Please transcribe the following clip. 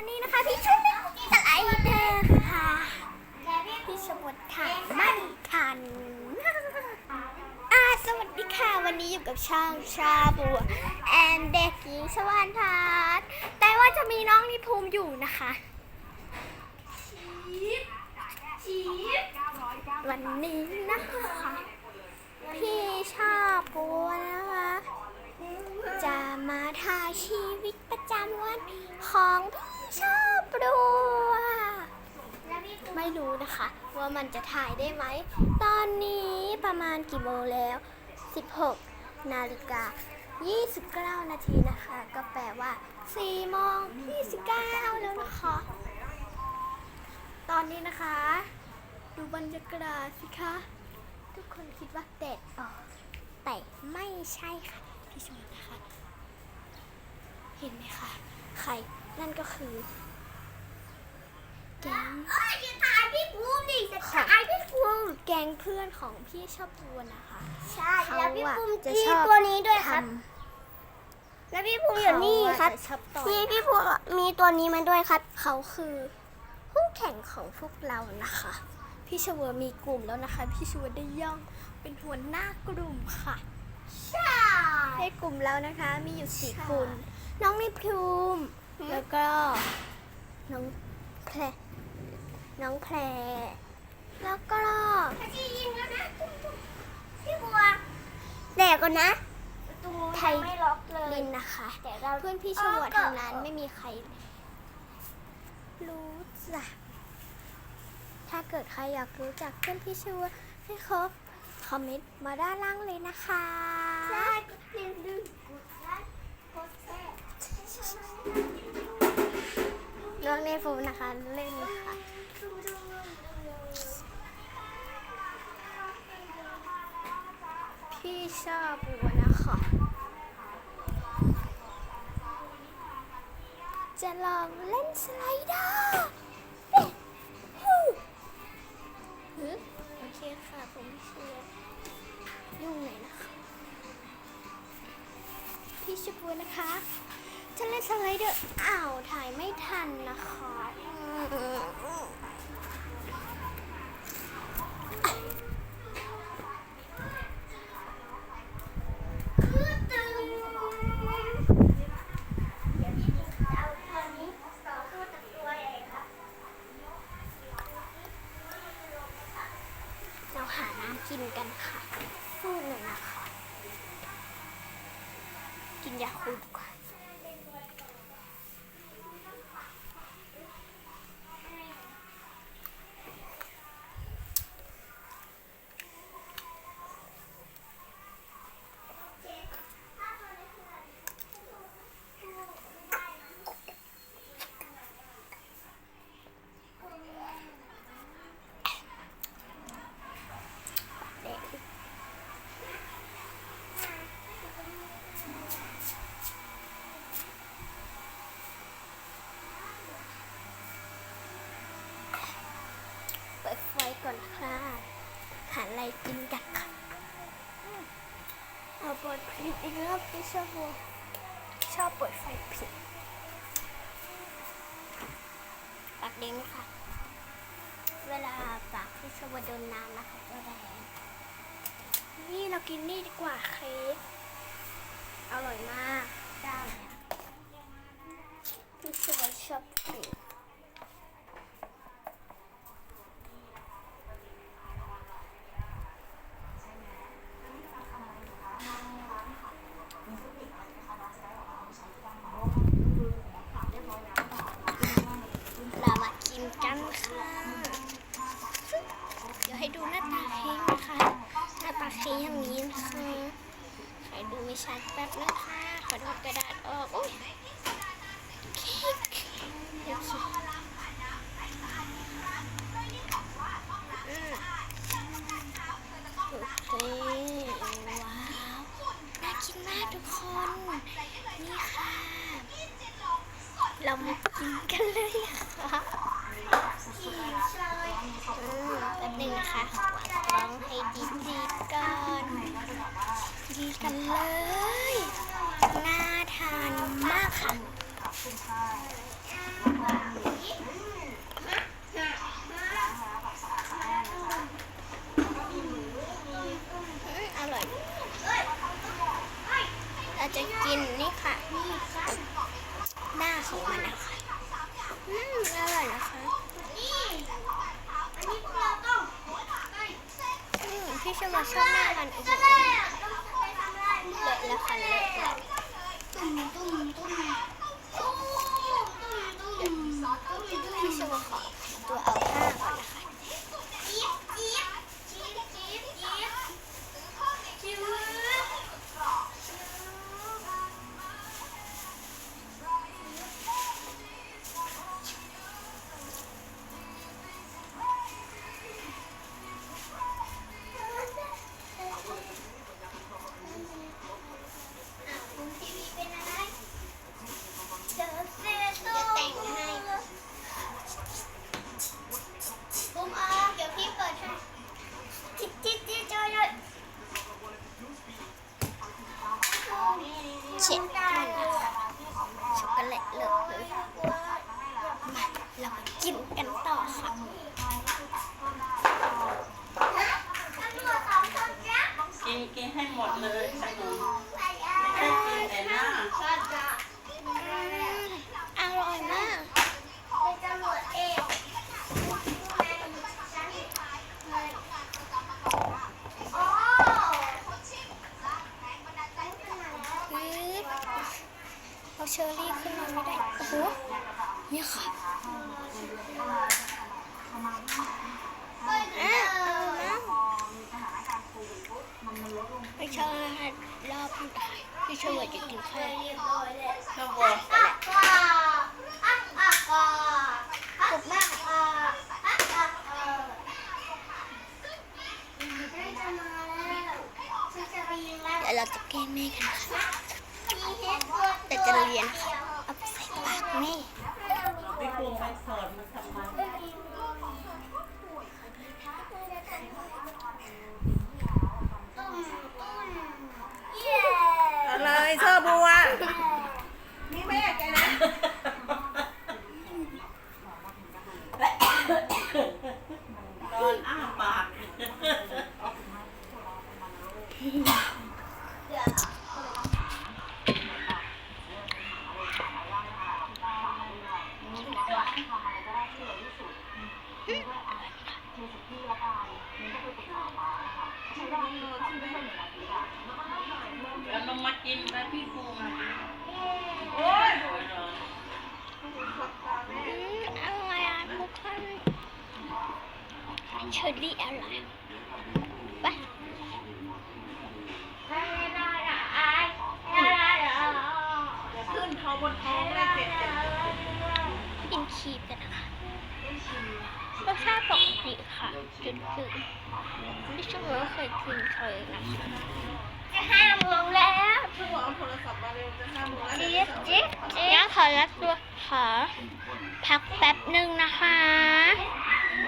อนนี้นะคะพี่ชุดสไลเดอร์ค่ะพี่ชมดถ่ายไม่ทันอ่าสวัสดีค่ะ วันนี้อยู่กับช่างชาบัวแอนเด็กหญิงสวรรค์ทัศน์แต่ว่าจะมีน้องนิภูมิอยู่นะคะวันนี้นะคะพี่ชาบัวนะคะ จะมาถ่ายชีวิตประจำวันของพี่ชาบัวไม่รู้นะคะ ว่ามันจะถ่ายได้ไหม ตอนนี้ประมาณกี่โมงแล้ว 16 นาฬิกา 29 นาทีนะคะ ก็แปลว่า4โมง29 แล้วนะคะ ตอนนี้นะคะ ดูบรรยากาศสิคะ ทุกคนคิดว่าแดดออกแต่ไม่ใช่ค่ะ พี่ชมนะคะ เห็นไหมคะใครนั่นก็คือแก๊งเอ้ยจะถ่ายพี่ภูมิดิจะค่ะถ่ายพี่ภูมิแก๊งเพื่อนของพี่ชอบบัวนะคะ ใช่เขาแล้วพี่อะภูมิจะมีชอบตัวนี้ด้วยครับทแล้วพี่ภูำมิอยู่นี่ครับเขาอะจะชอบต่อยพี่พี่ภูมิมีตัวนี้มาด้วยครับ เขาคือผู้แข่งของพวกเรานะคะ พี่ชเวอร์มีกลุ่มแล้วนะคะ พี่ชเวอร์ได้ย่องเป็นหัวหน้ากลุ่มค่ะ ใช่ ในกลุ่มเรานะคะ มีอยู่สี่คนน้องนิพรูมแล้วก็ น้องแพรน้องแพรแล้วก็พี่ยิงแล้วนะพี่บัวแดกก่อนนะประตูไทยไม่ล็อกเลยลินนะคะแต่เราเพื่อนพี่ชวดทางนั้นไม่มีใคร รู้จัก ถ้าเกิดใครอยากรู้จักเพื่อนพี่ชวดให้ครบคอมเมนต์มาด้านล่างเลยนะคะ ใช่กดติดดึงกดไลค์กดแชร์เรื่องในฟูนะคะ เล่นค่ะพี่ชอบบัวนะคะจะลองเล่นสไลเดอร์เอ๊ะฮู้ฮึโอเคค่ะ ผมเชื่อยุ่งไหนอยนะคะ พี่ชอบบัวนะคะจะเล่นสไลเดอร์อ้าวถ่ายไม่ทันนะคะอืม คือตึงเดี๋ยวพี่จะเอาตัวนี้ต่อสู้กับตัวใหญ่ครับ เราหาน้ำกินกันค่ะพูดหน่อยนะคะ กินยาคูลดีกว่าเด็กเปิดไฟก่อนค่ะ หา อะไรกินกันค่ะเอาเปิดผิดอีกแล้วพี่ชอบชอบเปิดไฟผิดปากเด้งค่ะ เวลาปากพี่ชอบโดนน้ำนะคะจะแดงนี่เรากินนี่ดีกว่าเค้กอร่อยมากเจ้าเนี่ยพี่ชอบชอบกิน เรามากินกันค่ะ เดี๋ยวให้ดูหน้าตาเค้กนะคะ หน้าตาเค้กอย่างนี้นะคะใครดูไม่ชัดแป๊บ ขอดูกระดาษออกโอ้ยเค้กโอเคว้าวน่ากินมากทุกคน นี่ค่ะ เรามากินกันเลยค่ะอืมแป๊บหนึงนะคะวางกล้องให้ดีๆก่อนดีกันเลย คุณค่อามอร่อย เราจะกินนี่ค่ะ นี่ค่ะ หน้าของมันนะคะอืมอร่อยนะคะ อืมพี่ชมชอบหน้ามันโอ้โเละแล้วค่เละตุ้มๆ 这效果好对。啊 เช็ดมันนะคะช็อกโกแลตเลยมาเรามากินกันต่อค่ะตำรวจสองคนจ้ะกินกินให้หมดเลยขนม ใส่อะ ไม่ได้กินแต่หน้า ชอบจ้ะ อืมอร่อยมาก เป็นตำรวจเองอ๋อ อืด เอาเชอร์รี่ขึ้นมาไม่ได้ โอ้โหนี่ค่ะอะเอานะไม่ใช่รอบไม่ได้พี่เชอร์จะกินแค่เรียบร้อยแล้วข้าว นี่ ทำอะไรก็ได้ที่เร็วที่สุดนี่ก็อะเทสุดที่ละกันนี่ก็คือปรึกษาป้าค่ะใช้เวลาที่ทำไม่ใช่หนึ่งอาทิตย์อะแล้วก็ต้องมาเริ่มเรียนแล้วมากินแม่พี่ภูมิโอ้ยอะไรอะทุกคนเชอรี่อะไรไป กินคีบกันนะคะรสชาติปกติค่ะจืดๆไม่ชอบว่าเคยกินเคยนะคะจะห้าโมงแล้วเพิ่งเอาโทรศัพท์มาเร็วจะห้าโมงแล้วจิ๊บจิ๊บจิ๊งั้บนขอรับตัวขอพักแป๊บหนึ่งนะคะ